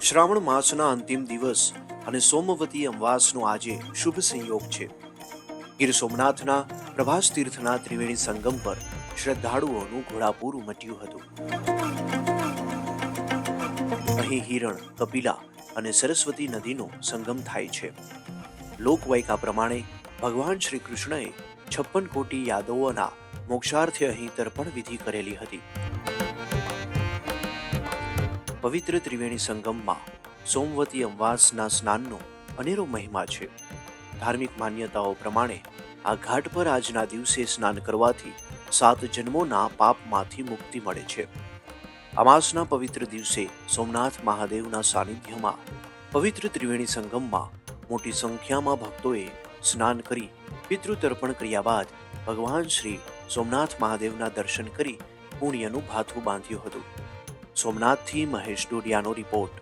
શ્રાવણ માસના અંતિમ દિવસ અને સોમવતી અમાસનો આજે શુભ સંયોગ છે. ગીર સોમનાથના પ્રભાસ તીર્થના ત્રિવેણી સંગમ પર શ્રદ્ધાળુઓનું ઘોડાપૂર ઉમટ્યું હતું. અહીં હિરણ, કપિલા અને સરસ્વતી નદીનો સંગમ થાય છે. લોકવાયકા પ્રમાણે ભગવાન શ્રી કૃષ્ણએ છપ્પન કોટી યાદવોના મોક્ષાર્થે અહીં તર્પણ વિધિ કરેલી હતી. પવિત્ર ત્રિવેણી સંગમમાં સોમવતી અમવાસના સ્નાનનો અનેરો મહિમા છે. ધાર્મિક માન્યતાઓ પ્રમાણે આ ઘાટ પર આજના દિવસે સ્નાન કરવાથી સાત જન્મોના પાપમાંથી મુક્તિ મળે છે. અમાસના પવિત્ર દિવસે સોમનાથ મહાદેવના સાનિધ્યમાં પવિત્ર ત્રિવેણી સંગમમાં મોટી સંખ્યામાં ભક્તોએ સ્નાન કરી પિતૃતર્પણ કર્યા બાદ ભગવાન શ્રી સોમનાથ મહાદેવના દર્શન કરી પુણ્યનું ભાથું બાંધ્યું હતું. સોમનાથથી મહેશ ડોડિયાનો રિપોર્ટ.